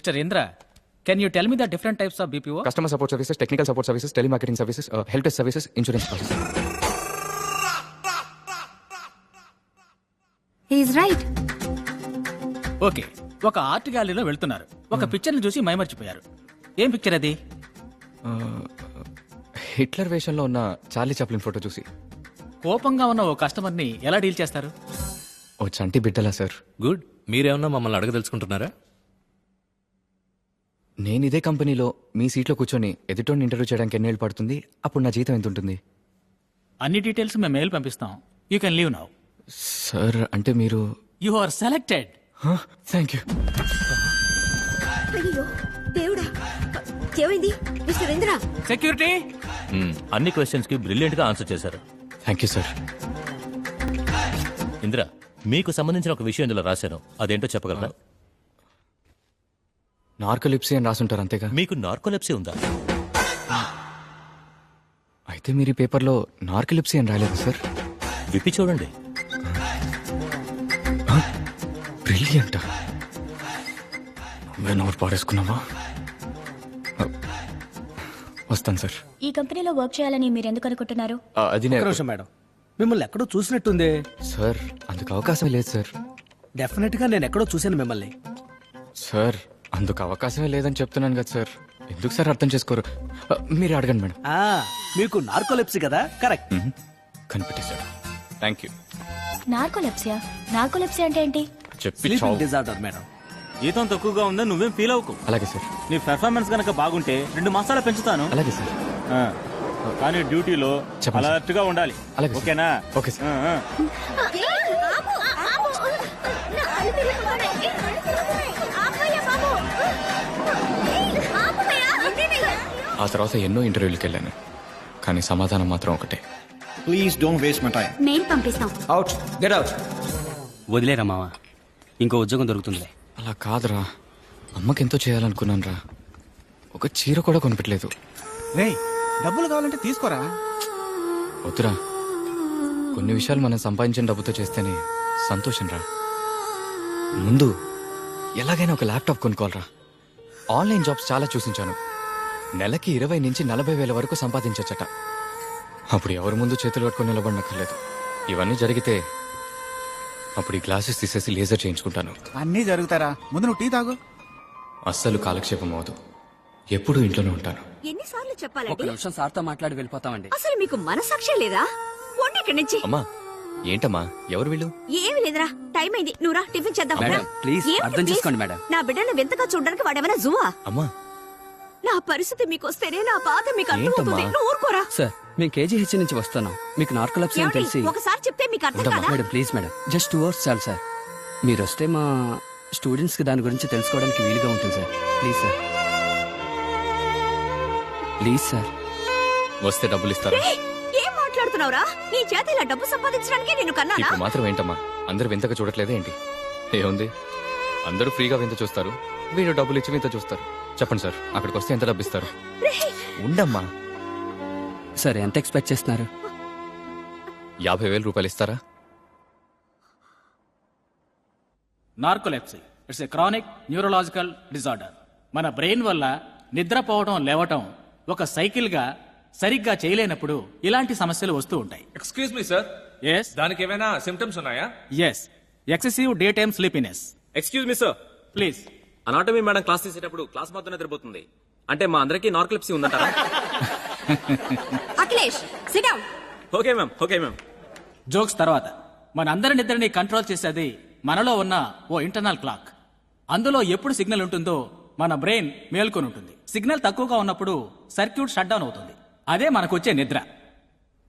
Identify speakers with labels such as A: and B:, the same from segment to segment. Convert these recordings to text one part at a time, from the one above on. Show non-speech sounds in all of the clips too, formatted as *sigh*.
A: Mr Indra can you tell me the different types of BPO
B: customer support services technical support services telemarketing services help desk services insurance services
C: he's right
A: okay ఒక art గ్యాలరీలో వెళ్తున్నారు. ఒక పిక్చర్ని చూసి మైమర్చిపోయారు. ఏం picture అది?
B: Hitler వేషంలో ఉన్న Charlie Chaplin photo చూసి.
A: కోపంగా ఉన్న ఓ కస్టమర్ని ఎలా డీల్ చేస్తారు?
B: ఓ చంటి బిడ్డలా సార్.
D: గుడ్. మీరేమన్నా మమ్మల్ని అడగదలుచుకుంటున్నారా?
B: నేను ఇదే కంపెనీలో మీ సీట్లో కూర్చొని ఎదుటోని ఇంటర్వ్యూ చేయడానికి ఎన్నేళ్ళు పడుతుంది? అప్పుడు నా జీతం ఎంత ఉంటుంది
A: అన్ని డీటెయిల్స్ మేము మెయిల్ పంపిస్తాం. You can leave now
B: sir అంటే మీరు
A: you are selected
B: thank you
C: అయ్యో దేవుడా. ఏమైంది? మిస్టర్ ఇంద్ర.
A: Security
E: hmm. అన్ని క్వశ్చన్స్కి బ్రిలియంట్గా ఆన్సర్ చేశారు.
B: థ్యాంక్ యూ సార్
E: ఇందిరా మీకు సంబంధించిన ఒక విషయం ఇందులో రాశాను. అదేంటో చెప్పగలరా?
B: నార్కోలిప్సీ అని రాసుంటారు అంతేగా?
E: మీకు నార్కోలెప్సీ ఉందా?
B: అయితే మీరు ఈ పేపర్లో నార్కోలిప్సీ అని రాలేదు సార్.
E: విప్పి చూడండి.
B: బ్రిలియంట్. నువ్వే నోరు పాడేసుకున్నావా? వస్తాను సార్.
F: ఈ కంపెనీలో వర్క్ చేయాలని మీరు ఎందుకు అనుకుంటున్నారు?
B: ఆ, అది
G: ఒక్క
B: నేను
G: నిమిషం మేడం. మిమ్మల్ని ఎక్కడో చూసినట్టుంది.
B: సార్ అందుకు అవకాశం లేదు సార్.
G: డెఫినెట్గా నేను ఎక్కడో చూశాను మిమ్మల్ని.
B: సార్ అందుకు అవకాశమే లేదని చెప్తున్నాను కదా సార్. ఎందుకు సార్ అర్థం చేసుకోరు? ఆ, మీరు అడగండి మేడం.
G: ఆ మీకు నార్కోలెప్సీ కదా? Correct
B: hmm. కనిపెట్టేశారు థ్యాంక్ యూ
F: నార్కోలెప్సియా? నార్కోలెప్సియా అంటే ఏంటి?
B: చెప్పి
G: స్లీపింగ్
B: చావు.
G: Disorder madam.
H: జీతం తక్కువగా ఉందని నువ్వేం ఫీల్ అవ్వకు.
B: అలాగే సార్.
H: నీ పెర్ఫార్మెన్స్ గనక బాగుంటే రెండు మాసాలు పెంచుతాను.
B: అలాగే సార్.
H: ఆ. కానీ డ్యూటీలో
B: చెప్పండి సార్.
H: అలర్ట్గా ఉండాలి.
B: అలాగే సార్.
H: ఓకేనా?
B: Okay sir.
H: ఆ, ఆ.
B: ఆ తర్వాత ఎన్నో ఇంటర్వ్యూలకు వెళ్ళాను. కానీ సమాధానం మాత్రం ఒకటే.
I: Please don't waste my time.
C: Mail పంపిస్తాం.
G: అవుట్ గెట్ అవుట్
J: వదిలేరా మావా? ఇంకో ఉద్యోగం దొరుకుతుందిలే
B: అలా కాదురా. అమ్మకి ఎంతో చేయాలనుకున్నాను రా ఒక చీర కూడా కొనిపెట్టలేదు.
I: రేయ్ డబ్బులు కావాలంటే తీసుకోరా?
B: వద్దురా. కొన్ని విషయాలు మనం సంపాదించిన డబ్బుతో చేస్తేనే సంతోషం రా ముందు ఎలాగైనా ఒక ల్యాప్టాప్ కొనుక్కోవాలరా. ఆన్లైన్ జాబ్స్ చాలా చూసించాను. నెలకి ఇరవై నుంచి నలభై వేల వరకు సంపాదించచ్చట. అప్పుడు ఎవరి ముందు చేతులు పట్టుకొని నిలబడనక్కర్లేదు. ఇవన్నీ జరిగితే అప్పుడు ఈ గ్లాసెస్ తీసేసి లేజర్ చేయించుకుంటాను.
I: అన్నీ జరుగుతారా? ముందు నువ్వు టీ తాగు.
B: అస్సలు కాలక్షేపం అవదు. ఎప్పుడూ ఇంట్లోనే ఉంటాను.
C: ఎన్నిసార్లు
J: ఒక
C: చెప్పాలండి
J: నిమిషం సార్తో మాట్లాడి వెళ్ళిపోతామండి.
C: అసలు మీకు మనసాక్షే లేదా? పోండి ఇక్కడి నుంచి.
B: అమ్మా ఏంటమ్మా? ఎవరు వీళ్ళు?
C: ఏమి లేదురా టైం అయింది. నువ్వు రా టిఫిన్ చేద్దాం.
J: మేడం,
C: రా.
J: ప్లీజ్, అర్థం
C: ప్లీజ్?
J: చేసుకోండి మేడం.
C: నా బిడ్డను వింతగా చూడడానికి వాడేమైనా జువా?
B: అమ్మా
C: పరిస్థితి మీకు వస్తేనే నా బాధ మీకు అర్థమవుతుంది.
B: ఏంటమ్మా?
C: నువ్వు ఊరుకోరా.
J: సార్ మేము కేజీహెచ్ నుంచి వస్తున్నాం. మీకు నార్కోలెప్సీ అని? తెలిసి
C: ఒకసారి చెప్తే మీకు అర్థం
B: ఉండమ్మా.
C: కాదా?
J: Madam please madam. Just two hours చాలు సార్. మీరు వస్తే మా స్టూడెంట్స్కి దాని గురించి తెలుసుకోవడానికి వీలుగా ఉంటుంది sir. Please sir. Please sir.
B: వస్తే డబ్బులు ఇస్తారా?
C: ఏయ్, ఏం మాట్లాడుతున్నావురా? నీ చేత ఇలా డబ్బు సంపాదించడానికి నేను కన్నానా?
B: ఇప్పుడు మాత్రం ఏంటమ్మా? అందరూ వింతగా చూడట్లేదే ఏంటి? ఏముంది? అందరూ ఫ్రీగా వింత చూస్తారు. వీళ్ళు డబ్బులు ఇచ్చి వింత చూస్తారు. చెప్పండి సార్ అక్కడికి వస్తే ఎంత డబ్బు ఇస్తారు
C: రేయ్,
B: ఉండమ్మా.
J: సార్ ఎంత ఎక్స్పెక్ట్ చేస్తున్నారు?
B: యాభై వేల రూపాయలు ఇస్తారా
A: narcolepsy. It's a chronic neurological disorder. మన బ్రెయిన్ వల్ల నిద్రపోవడం లేవటం ఒక సైకిల్గా సరిగ్గా చేయలేనప్పుడు ఇలాంటి సమస్యలు వస్తూ ఉంటాయి.
D: ఎక్స్క్యూజ్ మీ సార్
A: ఎస్
D: దానికి ఏమైనా సిమ్టమ్స్ ఉన్నాయా?
A: Yes excessive daytime sleepiness
H: excuse me sir
A: please
H: anatomy madam class తీసేటప్పుడు క్లాస్ మొత్తం నిద్రపోతుంది అంటే మా అందరికీ నార్కలిప్సీ ఉందంటారా?
C: Akhilesh sit down
H: okay ma'am okay ma'am
A: jokes తర్వాత. మన అందరి నిద్రని కంట్రోల్ చేసేది మనలో ఉన్న ఓ ఇంటర్నల్ క్లాక్ అందులో ఎప్పుడు సిగ్నల్ ఉంటుందో మన బ్రెయిన్ మేల్కొని ఉంటుంది. సిగ్నల్ తక్కువగా ఉన్నప్పుడు సర్క్యూట్ షట్ డౌన్ అవుతుంది. అదే మనకొచ్చే నిద్ర.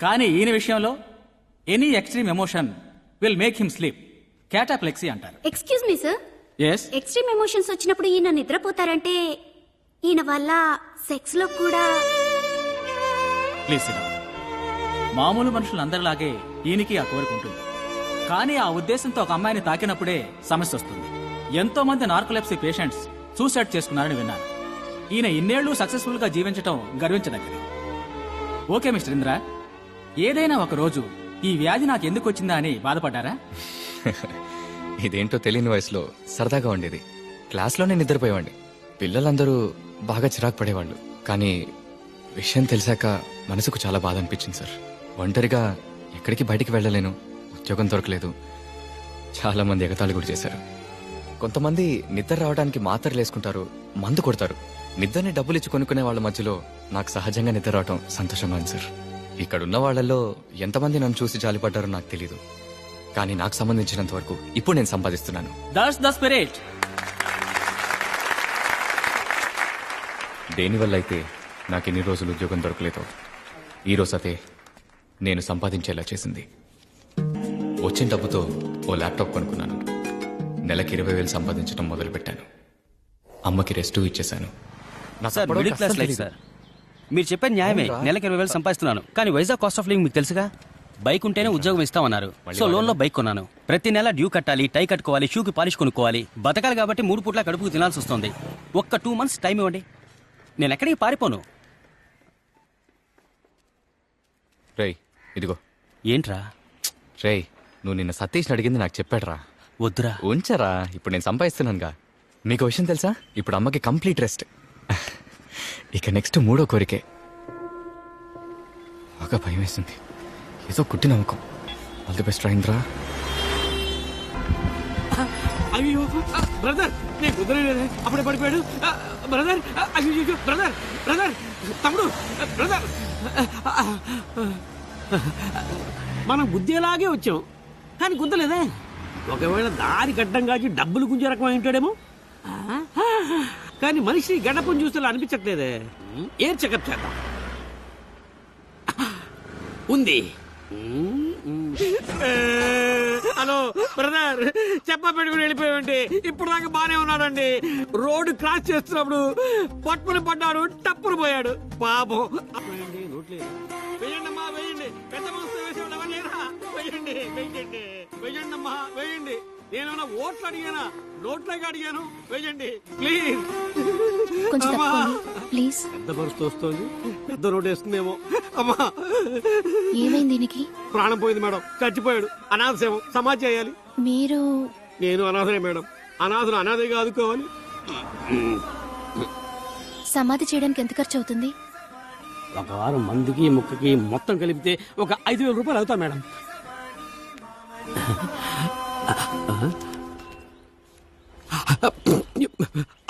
A: కానీ ఈయన విషయంలో any extreme emotion will make him sleep cataplexy అంటారు.
C: Excuse me sir extreme emotions వచ్చినప్పుడు ఈయన నిద్రపోతారంటే ఈయన వల్ల సెక్స్లో కూడా
A: ప్లీజ్ మామూలు మనుషులందరిలాగే ఈయనకి ఆ కోరిక ఉంటుంది. కానీ ఆ ఉద్దేశంతో ఒక అమ్మాయిని తాకినప్పుడే సమస్య వస్తుంది. ఎంతో మంది నార్కోలెప్సీ పేషెంట్స్ సూసైడ్ చేసుకున్నారని విన్నాను. ఈయన ఇన్నేళ్ళు సక్సెస్ఫుల్గా జీవించడం గర్వించదగ్గది. ఓకే మిస్టర్ ఇంద్ర ఏదైనా ఒక రోజు ఈ వ్యాధి నాకు ఎందుకు వచ్చిందా అని బాధపడ్డారా? *laughs*
B: ఇదేంటో తెలియని వయసులో సరదాగా ఉండేది. క్లాస్లోనే నిద్రపోయేవాడిని. పిల్లలందరూ బాగా చిరాకు పడేవాళ్ళు. కానీ విషయం తెలిసాక మనసుకు చాలా బాధ అనిపించింది సార్. ఒంటరిగా ఎక్కడికి బయటికి వెళ్ళలేను. ఉద్యోగం దొరకలేదు. చాలామంది ఎగతాళి కూడా చేశారు. కొంతమంది నిద్ర రావడానికి మాత్రలు వేసుకుంటారు మందు కొడతారు. నిద్రని డబ్బులు ఇచ్చి కొనుక్కునే వాళ్ళ మధ్యలో నాకు సహజంగా నిద్ర రావటం సంతోషంగా ఉంది సార్. ఇక్కడున్న వాళ్ళల్లో ఎంతమంది నన్ను చూసి జాలిపడ్డారో నాకు తెలీదు. కానీ నాకు సంబంధించినంత వరకు ఇప్పుడు నేను సంపాదిస్తున్నాను.
A: దట్స్ ద స్పిరిట్
B: దేనివల్ల అయితే నాకు ఎన్ని రోజులు ఉద్యోగం దొరకలేదో ఈ రోజు అదే నేను సంపాదించేలా చేసింది. వచ్చిన డబ్బుతో ఓ ల్యాప్టాప్ కొనుక్కున్నాను. నెలకి ఇరవై వేలు సంపాదించడం మొదలుపెట్టాను. అమ్మకి రెస్ట్ ఇచ్చేశాను.
J: Sir middle class life. Sir మీరు చెప్పేది న్యాయమే. నెలకి ఇరవై వేలు సంపాదిస్తున్నాను. కానీ వైజాగ్ కాస్ట్ ఆఫ్ లివింగ్ మీకు తెలుసుగా? బైక్ ఉంటేనే ఉద్యోగం ఇస్తామన్నారు. సో లోన్లో బైక్ కొన్నాను. ప్రతి నెల డ్యూ కట్టాలి టై కట్టుకోవాలి షూకి పాలిష్ కొనుక్కోవాలి. బతకాలి కాబట్టి మూడు పూట్ల కడుపుకు తినాల్సి వస్తుంది. ఒక్క టూ మంత్స్ టైం ఇవ్వండి. నేను ఎక్కడికి పారిపోను?
B: రేయ్ ఇదిగో.
J: ఏంట్రా?
B: రేయ్ నువ్వు నిన్న సతీష్ని అడిగింది నాకు చెప్పాడురా.
J: వద్దురా.
B: ఉంచరా ఇప్పుడు నేను సంపాదిస్తున్నానుగా. మీకు విషయం తెలుసా? ఇప్పుడు అమ్మకి కంప్లీట్ రెస్ట్. ఇక నెక్స్ట్ మూడో కోరికే. బాగా భయం వేసింది. ఏదో కుట్టి నమ్మకం. ఆల్ ది బెస్ట్ రా
G: అయ్యో బ్రదర్ నేను కుదరలేదే. అప్పుడే పడిపోయాడు. బ్రదర్ అయ్యో బ్రదర్ బ్రదర్ తమ్ముడు బ్రదర్ మనం గుద్దేలాగే వచ్చాం. కానీ గుద్దలేదే. ఒకవేళ దారి గడ్డం కాచి డబ్బులు గుంజే రకం ఉంటాడేమో? కానీ మనిషి గడపం చూస్తే అనిపించట్లేదే. ఏం చెకప్ చేద్దాం? ఉంది. హలో బ్రదర్ చెప్ప పెట్టుకుని వెళ్ళిపోయామండి ఇప్పుడు దాకా బానే ఉన్నాడండి. రోడ్డు క్రాస్ చేస్తున్నప్పుడు పట్టుకుని పడ్డాడు టప్పును పోయాడు. పాపం. అమ్మా వేయండి. పెద్ద మనసు వేసేవాళ్ళు ఎవరు లేరా? వేయండి వేయండి వేయండి అమ్మా వేయండి. నేనేమన్నా ఓట్లు అడిగానా? నోట్లేక అడిగాను. వేయండి ప్లీజ్.
F: కొంచెం ప్లీజ్.
G: పెద్ద మనసు వస్తుంది పెద్ద రోడ్డు వేస్తుందేమో అమ్మా.
F: ఏమైంది దీనికి?
G: ప్రాణం పోయింది మేడం. చచ్చిపోయాడు. అనాథ సేవ సమాజ్ చేయాలి.
F: మీరు?
G: నేను అనాథనే మేడం. అనాథను అనాథగా ఆదుకోవాలి
F: సమాధి చేయడానికి ఎంత ఖర్చు అవుతుంది?
G: ఒక వారం మందికి ముక్కకి మొత్తం కలిపితే ఒక ఐదు వేల రూపాయలు అవుతా మేడం.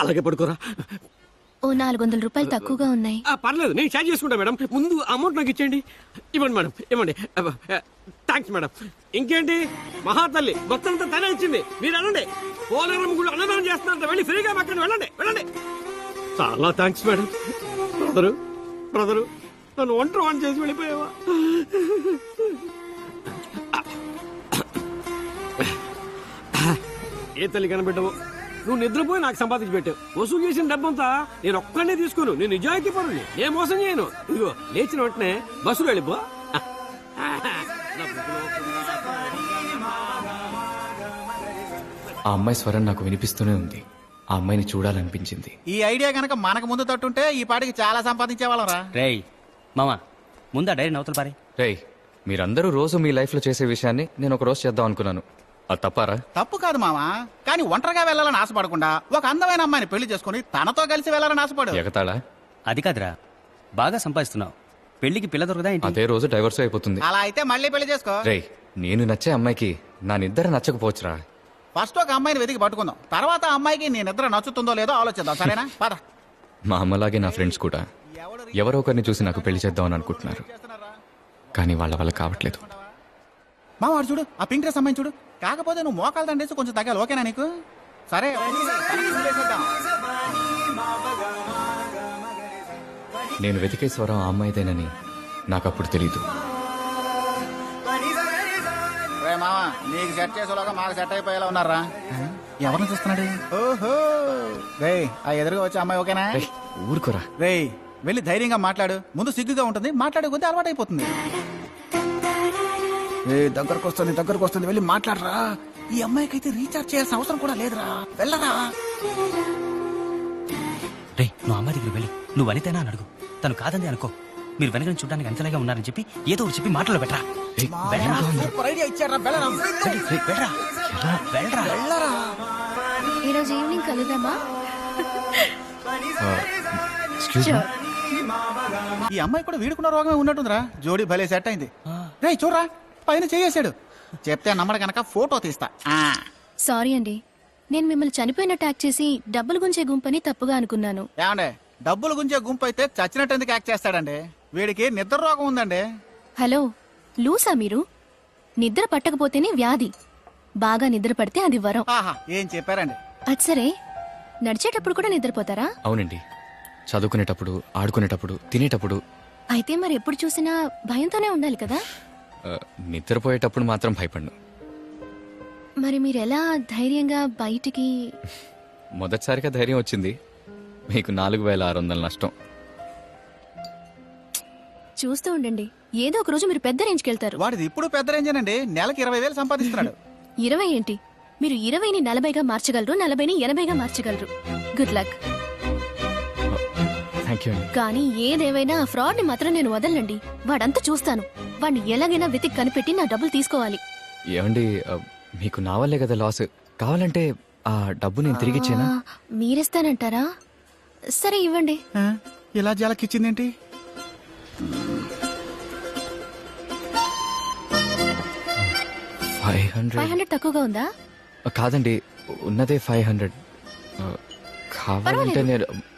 G: అలాగే పడుకోరా.
F: ఓ నాలుగు వందల రూపాయలు తక్కువగా ఉన్నాయి.
G: ఆ, పర్లేదు నేను షేర్ చేసుకుంటా మేడం. ముందు అమౌంట్ నాకు ఇచ్చేయండి. ఇవ్వండి మేడం. ఇవ్వండి. Thanks madam. ఇంకేంటి? మహాతల్లి మొత్తంతా తనే ఇచ్చింది. మీరు అనండి పోలవరం గుళ్ళు అన్నదానం చేస్తున్నంత వెళ్ళి ఫ్రీగా పక్కన వెళ్ళండి. వెళ్ళండి. చాలా థ్యాంక్స్ మేడం. బ్రదరు బ్రదరు నన్ను ఒంటరి వాన్ చేసి వెళ్ళిపోయావా? ఏ తల్లి కనబెట్టవు నువ్వు నిద్రపోయి నాకు సంపాదించి పెట్టావు వసూలు చేసిన డబ్బంతా నేను ఒక్కనే తీసుకోను. నేను నిజాయితీ పరుని నేను మోసం చేయను. ఇదిగో లేచిన వెంటనే బస్సులో వెళ్ళిపో.
B: ఆ అమ్మాయి స్వరం నాకు వినిపిస్తూనే ఉంది. ఆ అమ్మాయిని చూడాలనిపించింది.
I: ఈ ఐడియా గనక మనకు ముందు తట్టుంటే ఈ పాటికి చాలా సంపాదించే వాళ్ళం రా.
J: రేయ్ మామా ముందా డైరీ నవతల పారే.
B: రేయ్ మీరందరూ రోజు మీ లైఫ్లో చేసే విషయాన్ని నేను ఒక రోజు చేద్దాం అనుకున్నాను. అది తప్పారా?
I: తప్పు కాదు మావా కానీ ఒంటరిగా వెళ్ళాలని ఆశపడకుండా ఒక అందమైన అమ్మాయిని పెళ్ళి చేసుకుని తనతో కలిసి వెళ్ళాలని ఆశపడు.
B: ఎగతాళా?
J: అది కాదురా. బాగా సంపాదిస్తున్నావు. పెళ్ళికి పిల్ల దొరకదా ఏంటి?
B: అదే రోజు డైవర్స్ అయిపోతుంది.
I: అలా అయితే మళ్ళీ పెళ్ళి చేసుకో.
B: రేయ్ నేను నచ్చే అమ్మాయికి నా నిద్ర నచ్చకపోవచ్చురా.
I: ఫస్ట్ ఒక అమ్మాయిని వెతికి పట్టుకుందాం. తర్వాత ఆ అమ్మాయికి నీ నిద్ర నచ్చుతుందో లేదో ఆలోచిద్దాం. సరేనా? పద.
B: మా అమ్మలాగే నా ఫ్రెండ్స్ కూడా. ఎవరో ఒకరిని చూసి నాకు పెళ్ళి చేద్దామని అనుకుంటున్నారు. కానీ వాళ్ళ వల్ల కావట్లేదు.
I: మా వాడు చూడు ఆ పింక్ డ్రెస్ అమ్మాయిని చూడు. కాకపోతే నువ్వు మోకాలు దండేసి కొంచెం తగ్గాలి ఓకేనా నీకు? సరే.
B: నేను వెతికే స్వరం ఆ అమ్మాయిదేనని నాకు అప్పుడు తెలీదు.
I: రే మావా నీకు సెట్ చేసేలాగా మాకు సెట్ అయిపోయేలా ఉన్నారా? ఎవరిని చూస్తున్నాడు? ఓహో. రే ఆ ఎదురుగా వచ్చే అమ్మాయి ఓకేనా?
B: ఊరుకోరా.
I: రే వెళ్ళి ధైర్యంగా మాట్లాడు. ముందు సిగ్గుగా ఉంటుంది మాట్లాడే కొద్దీ అలవాటు అయిపోతుంది ఏ దగ్గరకు వస్తుంది దగ్గరకు వస్తుంది వెళ్ళి మాట్లాడరా. ఈ అమ్మాయికి అయితే రీఛార్జ్ చేయాల్సిన అవసరం కూడా లేదురా. వెళ్ళరా.
J: రే నువ్వు అమ్మాయి దగ్గర వెళ్ళి నువ్వు వనితేనా అని అడుగు. తను కాదంది అనుకో. మీరు వెనక నుంచి చూడడానికి అంతలాగా ఉన్నారని చెప్పి ఏదో ఒకటి చెప్పి మాటలు పెట్టరా.
C: ఈరోజు ఈవినింగ్ కలుద్దామా.
I: ఈ అమ్మాయి కూడా వీడుకున్న రోగమే ఉన్నట్టుందిరా. జోడీ భలే సెట్ అయింది. రే చూడరా. పైన చేయేశాడు. చెప్తే నమ్మడు కనుక ఫోటో తీస్తా. ఆ.
F: సారీ అండి. నేను మిమ్మల్ని చనిపోయినట్టు యాక్ట్ చేసి డబ్బులు గుంచే గుంపని తప్పుగా అనుకున్నాను.
I: ఏమండే? డబ్బులు గుంజే గుంపు అయితే చచ్చినట్టు ఎందుకు యాక్ట్ చేస్తాడండి? వీడికి నిద్ర రోగం ఉందండి.
F: హలో లూసా మీరు? నిద్ర పట్టకపోతేనే వ్యాధి. బాగా నిద్ర పడితే అది వరం.
I: ఆహా ఏం చెప్పారండి?
F: అది సరే. నడిచేటప్పుడు కూడా నిద్రపోతారా?
B: అవునండి. చదువుకునేటప్పుడు ఆడుకునేటప్పుడు తినేటప్పుడు.
F: అయితే మరి ఎప్పుడు చూసినా భయంతోనే ఉండాలి కదా?
B: నిద్రపోయేటప్పుడు మాత్రం భయపడ్ను.
F: మరి మీరు ఎలా ధైర్యంగా బయటికి
B: మొదటిసారిగా ధైర్యం వచ్చింది. మీకు నాలుగు వేల ఆరు వందల నష్టం.
F: చూస్తూ ఉండండి. ఏదో ఒక రోజు మీరు పెద్ద రేంజ్కి వెళ్తారు.
I: వాడిది ఇప్పుడు పెద్ద రేంజన్ అండి నెలకి ఇరవై వేలు సంపాదిస్తున్నాడు. *laughs*
F: ఇరవై ఏంటి? మీరు ఇరవైని నలభైగా మార్చగలరు నలభైని ఎనభైగా మార్చగలరు. Good luck.
B: థ్యాంక్ యూ అండి.
F: కానీ ఏదేవైనా ఫ్రాడ్ని మాత్రం నేను వదలండి వాడంతా చూస్తాను. వాడిని ఎలాగైనా వెతికి కనిపెట్టి నా డబ్బులు తీసుకోవాలి.
B: ఏమండి మీకు నా వల్లే కదా లాస్. కావాలంటే ఆ డబ్బు నేను తిరిగి ఇచ్చేనా?
F: ఆ, మీరిస్తానంటారా? సరే ఇవ్వండి.
I: ఇలా జలకిచ్చిందేంటి
B: ఫైవ్ హండ్రెడ్.
F: ఫైవ్ హండ్రెడ్ తక్కువగా ఉందా?
B: కాదండి ఉన్నదే ఫైవ్ హండ్రెడ్. కావాలంటే. నేను